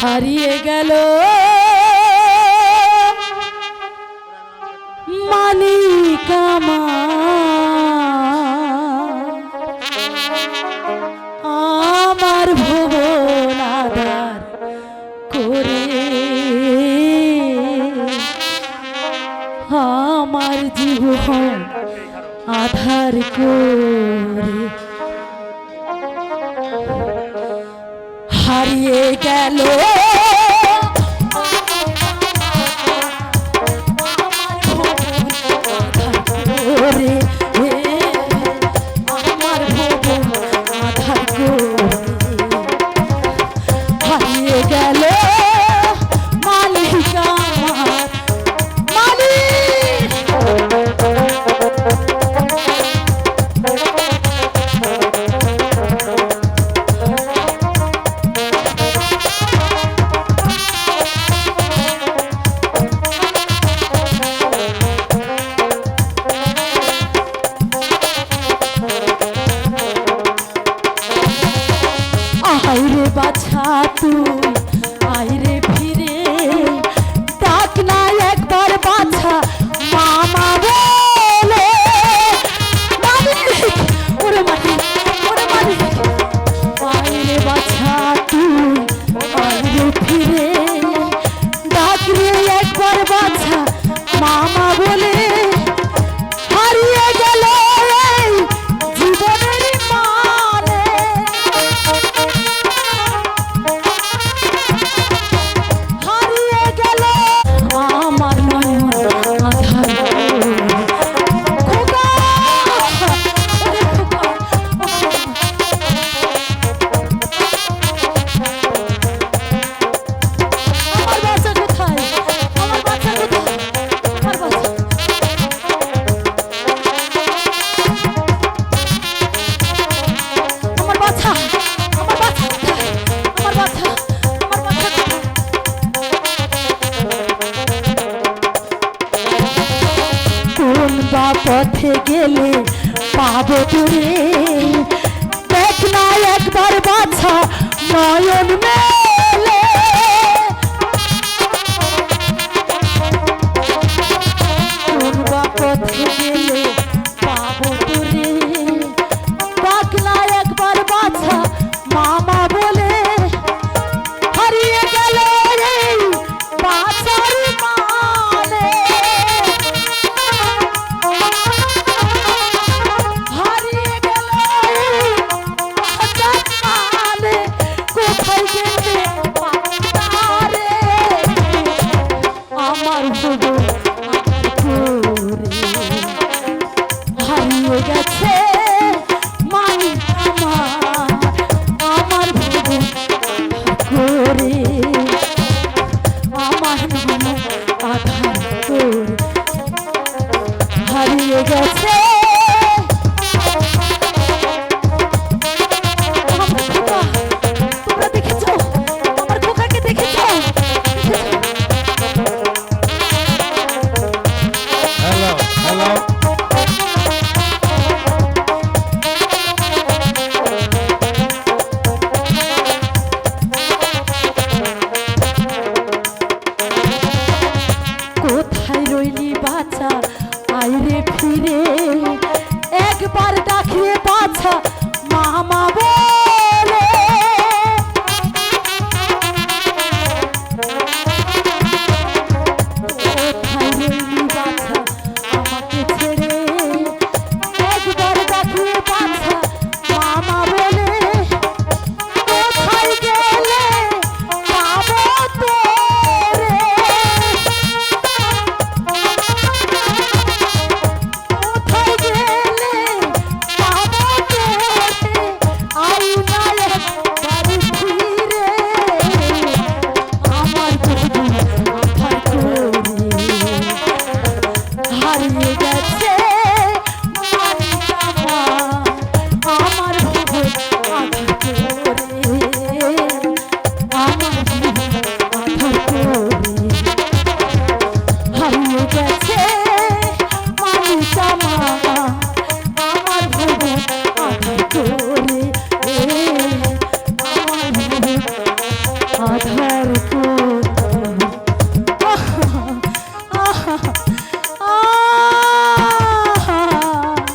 হারিয়ে গেল। মালিক আমার। ভুবন করে আমার জীবন আধার করে। হারিয়ে গেল। जुड़े देखना एक बार बाछा मायन में। get it. ফিরে